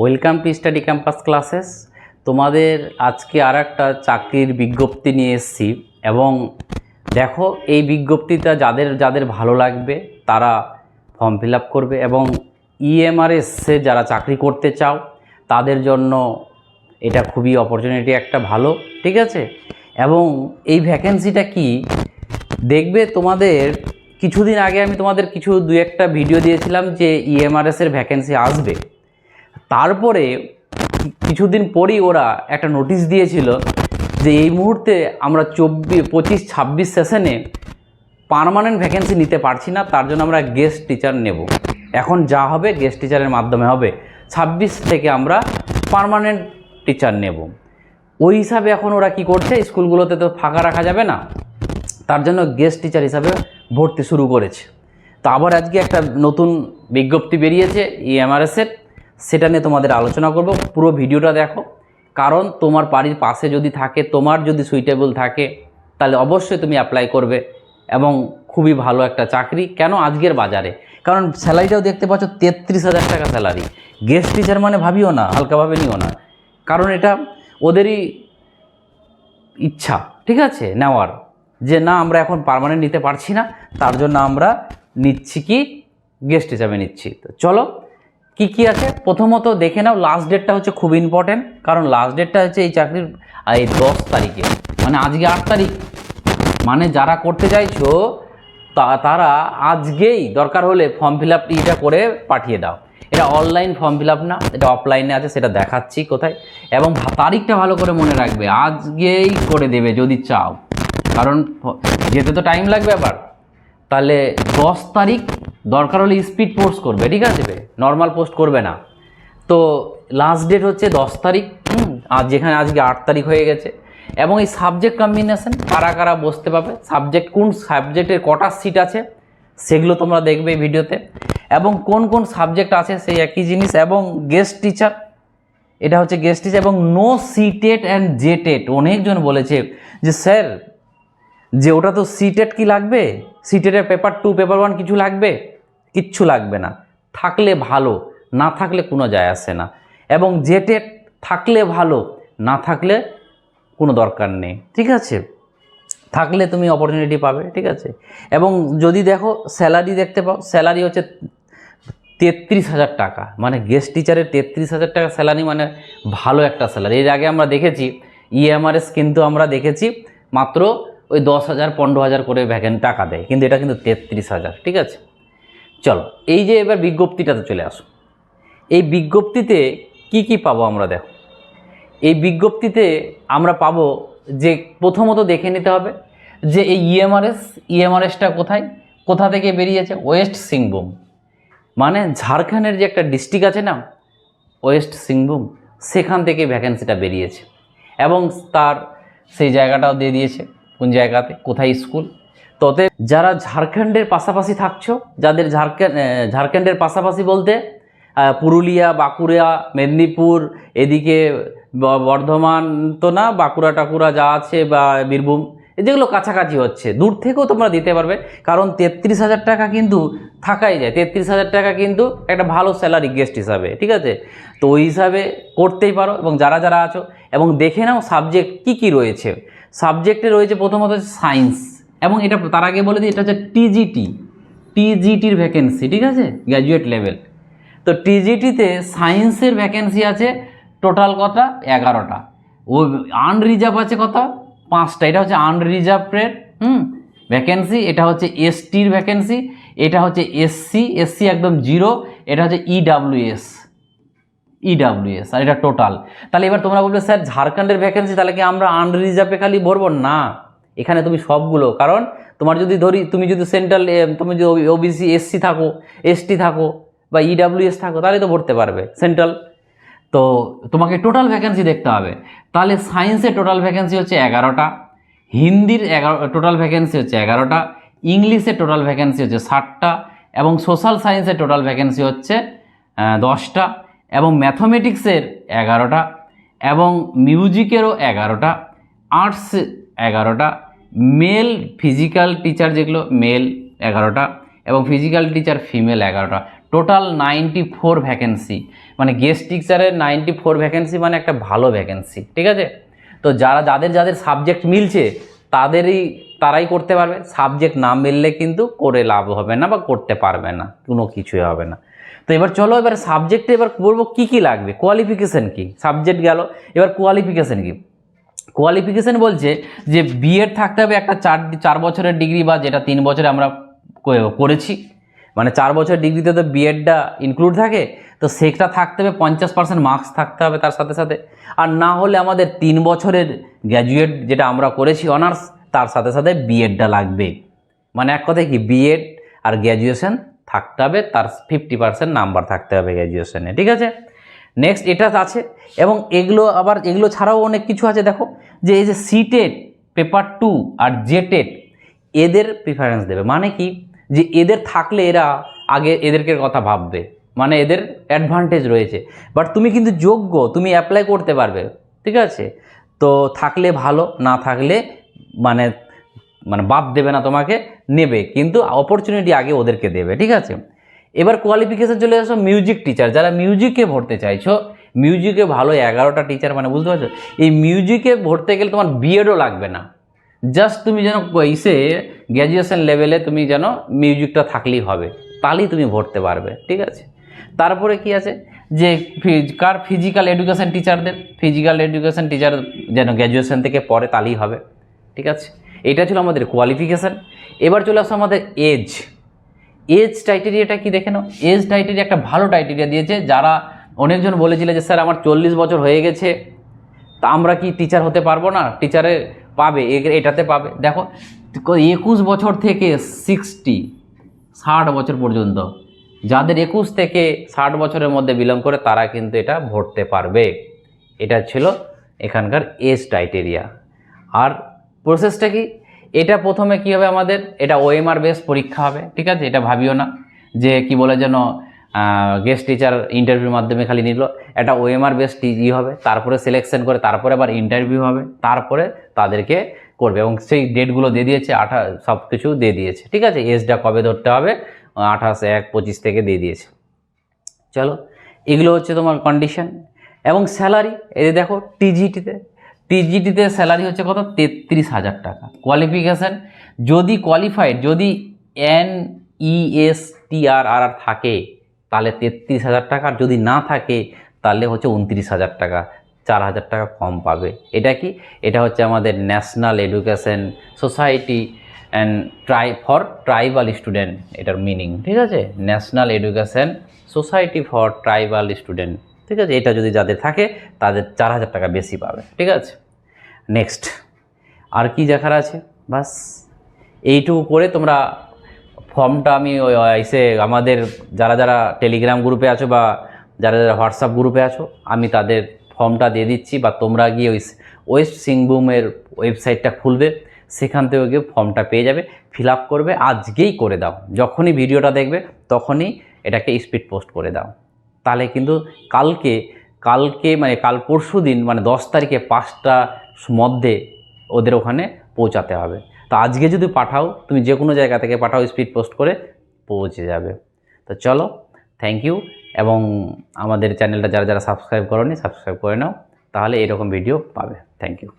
Welcome to study campus classes তোমাদের আজকে আর একটা চাকরির বিজ্ঞপ্তি নিয়ে এসেছি এবং দেখো এই বিজ্ঞপ্তিটা যাদের যাদের ভালো লাগবে তারা ফর্ম ফিল করবে এবং E ইএমআরএসে যারা চাকরি করতে চাও, তাদের জন্য এটা খুবই অপরচুনিটি একটা ভালো, ঠিক আছে? এবং এই ভ্যাকেন্সিটা কি? দেখবে তোমাদের কিছুদিন আগে আমি তোমাদের কিছু দু একটা ভিডিও দিয়েছিলাম যে E ইএমআরএসের ভ্যাকেন্সি আসবে। তারপরে কিছুদিন পরেই ওরা একটা নোটিশ দিয়েছিল যে এই মুহূর্তে আমরা চব্বিশ পঁচিশ, ছাব্বিশ সেশনে পার্মানেন্ট ভ্যাকেন্সি নিতে পারছি না, তার জন্য আমরা গেস্ট টিচার নেব। এখন যা হবে গেস্ট টিচারের মাধ্যমে হবে। ছাব্বিশ থেকে আমরা পার্মানেন্ট টিচার নেব। ওই হিসাবে এখন ওরা কি করছে, স্কুলগুলোতে তো ফাঁকা রাখা যাবে না, তার জন্য গেস্ট টিচার হিসাবে ভর্তি শুরু করেছে। তো আবার আজকে একটা নতুন বিজ্ঞপ্তি বেরিয়েছে E ইএমআরএসের সেটা নিয়ে তোমাদের আলোচনা করব। পুরো ভিডিওটা দেখো। কারণ তোমার বাড়ির পাশে যদি থাকে, তোমার যদি সুইটেবল থাকে, তাহলে অবশ্যই তুমি অ্যাপ্লাই করবে এবং খুবই ভালো একটা চাকরি। কেন? আজকের বাজারে। কারণ স্যালারিটাও দেখতে পাচ্ছ, তেত্রিশ হাজার টাকা স্যালারি গেস্ট টিচার মানে ভাবিও না, হালকাভাবে নিও না। কারণ এটা ওদেরই ইচ্ছা, ঠিক আছে? নেওয়ার। যে না, আমরা এখন পার্মানেন্ট নিতে পারছি না, তার জন্য আমরা নিচ্ছি কি? গেস্ট হিসাবে নিচ্ছি। তো চলো কি কি আছে? প্রথমত দেখে নাও লাস্ট ডেটটা হচ্ছে খুব ইম্পর্টেন্ট কারণ লাস্ট ডেটটা হচ্ছে এই চাকরির এই দশ তারিখে মানে আজকে আট তারিখ। মানে যারা করতে চাইছো, তা- তারা আজকেই দরকার হলে ফর্ম ফিল আপ ইটা করে পাঠিয়ে দাও। এটা অনলাইন ফর্ম ফিল আপ না, এটা অফলাইনে আছে, সেটা দেখাচ্ছি কোথায়। এবং তারিখটা ভালো করে মনে রাখবে, আজকেই করে দেবে যদি চাও। কারণ, যেতে তো টাইম লাগবে আবার। তাহলে দশ তারিখ দরকার হলে স্পিড পোস্ট করবে, ঠিক আছে নর্মাল পোস্ট করবে না। তো লাস্ট ডেট হচ্ছে দশ তারিখ আর যেখানে আজকে আট তারিখ হয়ে গেছে। এবং এই সাবজেক্ট কম্বিনেশন কারা কারা বসতে পাবে সাবজেক্ট কোন সাবজেক্টের কটা সিট আছে, সেগুলো তোমরা দেখবে ভিডিওতে। এবং কোন কোন সাবজেক্ট আছে সেই একই জিনিস, এবং গেস্ট টিচার এটা হচ্ছে গেস্ট টিচার এবং নো সিটেট অ্যান্ড জেটেট অনেকজন বলেছে যে, স্যার, যে ওটা তো সিটেট কি লাগবে? সিটেটের পেপার টু পেপার ওয়ান কিছু লাগবে? কিচ্ছু লাগবে না। থাকলে ভালো, না থাকলে কোনো যায় আসে না। এবং জেটেট থাকলে ভালো, না থাকলে কোনো দরকার নেই, ঠিক আছে? থাকলে তুমি অপরচুনিটি পাবে, ঠিক আছে? এবং যদি দেখো স্যালারি দেখতে পাও স্যালারি হচ্ছে তেত্রিশ হাজার টাকা। মানে গেস্ট টিচারের তেত্রিশ হাজার টাকা স্যালারি মানে ভালো একটা স্যালারি এর আগে আমরা দেখেছি ইএমআরএস কিন্তু আমরা দেখেছি মাত্র ওই দশ হাজার, পনেরো হাজার করে ভ্যাকেন্ট টাকা দেয়। কিন্তু এটা কিন্তু তেত্রিশ হাজার, ঠিক আছে? চলো, এই যে এবার বিজ্ঞপ্তিটাতে চলে আসো। এই বিজ্ঞপ্তিতে কি কি পাবো আমরা দেখো। এই বিজ্ঞপ্তিতে আমরা পাবো যে প্রথমত দেখে নিতে হবে যে এই E ইএমআরএস ইএমআরএসটা কোথায়, কোথা থেকে বেরিয়েছে? ওয়েস্ট সিংভূম মানে ঝাড়খণ্ডের যে একটা ডিস্ট্রিক্ট আছে না ওয়েস্ট সিংভূম সেখান থেকে ভ্যাকেন্সিটা বেরিয়েছে। এবং তার সেই জায়গাটাও দিয়ে দিয়েছে, কোন জায়গাতে, কোথায় স্কুল ততে যারা ঝাড়খণ্ডের পাশাপাশি থাকছো, যাদের ঝাড়খণ্ড ঝাড়খণ্ডের পাশাপাশি বলতে পুরুলিয়া, বাঁকুড়া, মেদিনীপুর, এদিকে বর্ধমান তো না, বাঁকুড়া টাকুড়া যা আছে বা বীরভূম যেগুলো কাছাকাছি হচ্ছে, দূর থেকেও তোমরা দিতে পারবে, কারণ তেত্রিশ হাজার টাকা কিন্তু থাকাই যায়, তেত্রিশ হাজার টাকা কিন্তু একটা ভালো স্যালারি গেস্ট হিসাবে, ঠিক আছে? তো ওই হিসাবে করতেই পারো, এবং যারা যারা আছো, এবং দেখে নাও সাবজেক্ট কি কি রয়েছে। সাবজেক্টে রয়েছে প্রথমত সায়েন্স এবং এটা তার আগে বলে দিই, এটা হচ্ছে টিজিটি টিজিটির ভ্যাকেন্সি ঠিক আছে? গ্র্যাজুয়েট লেভেল তো টিজিটিতে সায়েন্সের ভ্যাকেন্সি আছে টোটাল কটা? এগারোটা। ও আনরিজার্ভ আছে কত? পাঁচটা। এটা হচ্ছে আনরিজার্ভের হুম? ভ্যাকেন্সি এটা হচ্ছে এসটির ভ্যাকেন্সি এটা হচ্ছে এসসি এসসি একদম জিরো এটা হচ্ছে E ইডাব্লিউএস ইডাব্লিউএস আর এটা টোটাল তাহলে এবার তোমরা বলবে, স্যার, ঝাড়খণ্ডের ভ্যাকেন্সি তাহলে কি আমরা আনরিজার্ভে খালি ভরবো? না। এখানে তুমি সবগুলো, কারণ তোমার যদি ধরি, তুমি যদি সেন্ট্রাল তুমি যদি ওবিসি এসসি থাকো এসটি থাকো বা ইডাব্লিউএস থাকো, তাহলে তো ভরতে পারবে সেন্ট্রাল তো তোমাকে টোটাল ভ্যাকেন্সি দেখতে হবে। তাহলে সায়েন্সের টোটাল ভ্যাকেন্সি হচ্ছে এগারোটা, হিন্দির এগারো টোটাল ভ্যাকেন্সি হচ্ছে এগারোটা ইংলিশের টোটাল ভ্যাকেন্সি হচ্ছে ষাটটা, এবং সোশ্যাল সায়েন্সের টোটাল ভ্যাকেন্সি হচ্ছে দশটা, এবং ম্যাথমেটিক্সের এগারোটা, এবং মিউজিকেরও এগারোটা আর্টস এগারোটা। মেল ফিজিক্যাল টিচার যেগুলো মেল এগারোটা এবং ফিজিক্যাল টিচার ফিমেল এগারোটা। টোটাল নাইনটি ফোর ভ্যাকেন্সি মানে গেস্ট টিচারের নাইনটি ফোর ভ্যাকেন্সি মানে একটা ভালো ভ্যাকেন্সি ঠিক আছে? তো যারা, যাদের যাদের সাবজেক্ট মিলছে, তাদেরই, তারাই করতে পারবে। সাবজেক্ট না মিললে কিন্তু করে লাভ হবে না বা করতে পারবে না। কোনো কিছুই হবে না। তো এবার চলো, এবার সাবজেক্টে এবার বলব কী কী লাগবে? কোয়ালিফিকেশান কী? সাবজেক্ট গেল। এবার কোয়ালিফিকেশান কী? কোয়ালিফিকেশান বলছে যে বিএড থাকতে হবে একটা চার চার বছরের ডিগ্রি বা যেটা তিন বছরে আমরা করেছি। মানে চার বছর ডিগ্রিতে তো বিএডটা ইনক্লুড থাকে, তো সেটা থাকতে হবে পঞ্চাশ পার্সেন্ট মার্কস থাকতে হবে তার সাথে সাথে। আর না হলে আমাদের তিন বছরের গ্র্যাজুয়েট যেটা আমরা করেছি অনার্স তার সাথে সাথে বিএডটা লাগবে। মানে এক কথায় কি বিএড আর গ্র্যাজুয়েশন থাকতে হবে, তার ফিফটি পার্সেন্ট নাম্বার থাকতে হবে গ্র্যাজুয়েশনে ঠিক আছে? নেক্সট এটা আছে, এবং এগুলো আবার, এগুলো ছাড়াও অনেক কিছু আছে, দেখো। যে এই যে সিটেট পেপার টু আর জেটেট এদের প্রিফারেন্স দেবে। মানে কি? যে এদের থাকলে এরা আগে এদেরকে কথা ভাববে। মানে এদের অ্যাডভান্টেজ রয়েছে। বাট তুমি কিন্তু যোগ্য, তুমি অ্যাপ্লাই করতে পারবে। ঠিক আছে? তো থাকলে ভালো, না থাকলে মানে মানে বাদ দেবে না তোমাকে, নেবে। কিন্তু অপরচুনিটি আগে ওদেরকে দেবে। ঠিক আছে? এবার কোয়ালিফিকেশান চলে আসো মিউজিক টিচার যারা মিউজিকে ভরতে চাইছো মিউজিকে ভালো এগারোটা টিচার মানে বুঝতে পারছ? এই মিউজিকে ভরতে গেলে তোমার বিএডও লাগবে না। জাস্ট তুমি যেন ইসে গ্র্যাজুয়েশন লেভেলে তুমি যেন মিউজিকটা থাকলেই হবে, তাহলেই তুমি ভরতে পারবে, ঠিক আছে? তারপরে কি আছে? যে কার ফিজিক্যাল এডুকেশন টিচারদের ফিজিক্যাল এডুকেশান টিচার যেন গ্র্যাজুয়েশন থেকে পরে তাহলেই হবে, ঠিক আছে? এটা ছিল আমাদের কোয়ালিফিকেশান এবার চলে আসো আমাদের এজ এজ টাইটেরিয়াটা কি দেখে নাও? এজ টাইটেরিয়া একটা ভালো টাইটেরিয়া দিয়েছে যারা অনেকজন বলেছিল যে, স্যার, আমার চল্লিশ বছর হয়ে গেছে, তা আমরা কি টিচার হতে পারব না? টিচারে পাবে এটাতে পাবে। দেখো একুশ বছর থেকে সিক্সটি ষাট বছর পর্যন্ত, যাদের একুশ থেকে ষাট বছরের মধ্যে বিলং করে, তারা কিন্তু এটা ভরতে পারবে। এটা ছিল এখানকার এজ ক্রাইটেরিয়া আর প্রসেসটা কি? এটা প্রথমে কি হবে আমাদের? এটা ওএমআর বেস পরীক্ষা হবে, ঠিক আছে? এটা ভাবিও না যে কি বলে যেন গেস্ট টিচার ইন্টারভিউর মাধ্যমে খালি নিল। এটা ওএমআর বেস ই হবে, তারপরে সিলেকশন করে, তারপরে আবার ইন্টারভিউ হবে, তারপরে তাদেরকে করবে এবং সেই ডেটগুলো দিয়ে দিয়েছে, আঠা সব কিছু দিয়ে দিয়েছে। ঠিক আছে? এজটা কবে ধরতে হবে? আঠাশ, এক, পঁচিশ থেকে দিয়ে দিয়েছে। চলো, এগুলো হচ্ছে তোমার কন্ডিশন এবং স্যালারি এই দেখো টিজিটিতে টিজিটিতে স্যালারি হচ্ছে কত? তেত্রিশ হাজার টাকা। কোয়ালিফিকেশান যদি কোয়ালিফাইড যদি এন ইএস টি আর আর থাকে তাহলে তেত্রিশ হাজার টাকা। যদি না থাকে, তাহলে হচ্ছে উনত্রিশ হাজার টাকা, চার হাজার টাকা কম পাবে। এটা কি? এটা হচ্ছে আমাদের national education society and try for tribal student এটার মিনিং ঠিক আছে? National education society for tribal student ঠিক আছে? এটা যদি যাদের থাকে, তাদের চার হাজার টাকা বেশি পাবে, ঠিক আছে? নেক্সট আর কি দেখার আছে? বাস, এইটুকু করে তোমরা ফর্মটা আমি এসে আমাদের যারা যারা টেলিগ্রাম গ্রুপে আছো বা যারা যারা হোয়াটসঅ্যাপ গ্রুপে আছো, আমি তাদের ফর্মটা দিয়ে দিচ্ছি বা তোমরা গিয়ে ওই ওয়েস্ট সিংভূমের ওয়েবসাইটটা খুলবে, সেখান থেকে গিয়ে ফর্মটা পেয়ে যাবে ফিল করবে, আজকেই করে দাও। যখনই ভিডিওটা দেখবে, তখনই এটাকে স্পিড পোস্ট করে দাও। তাহলে কিন্তু কালকে কালকে মানে কাল পরশু দিন মানে দশ তারিখে পাঁচটা মধ্যে ওদের ওখানে পৌঁছাতে হবে। তো আজকে যদি পাঠাও, তুমি যে কোনো জায়গা থেকে পাঠাও স্পিড পোস্ট করে পৌঁছে যাবে। তো চলো থ্যাংক ইউ এবং আমাদের চ্যানেলটা যারা যারা সাবস্ক্রাইব করনি সাবস্ক্রাইব করে নাও, তাহলে এরকম ভিডিও পাবে। Thank you